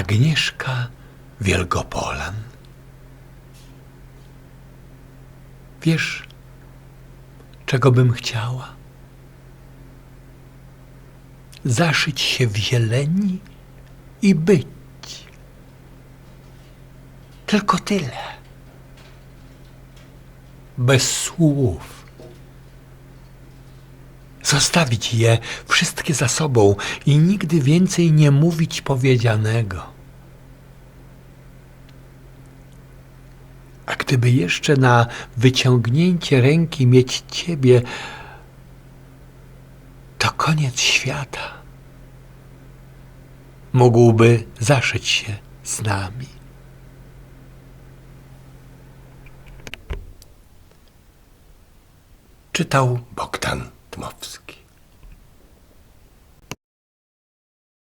Agnieszka Wielgopolan. Wiesz, czego bym chciała? Zaszyć się w zieleni i być. Tylko tyle. Bez słów. Zostawić je wszystkie za sobą i nigdy więcej nie mówić powiedzianego. A gdyby jeszcze na wyciągnięcie ręki mieć Ciebie, to koniec świata. Mógłby zaszyć się z nami. Czytał Bogdan Dmowski.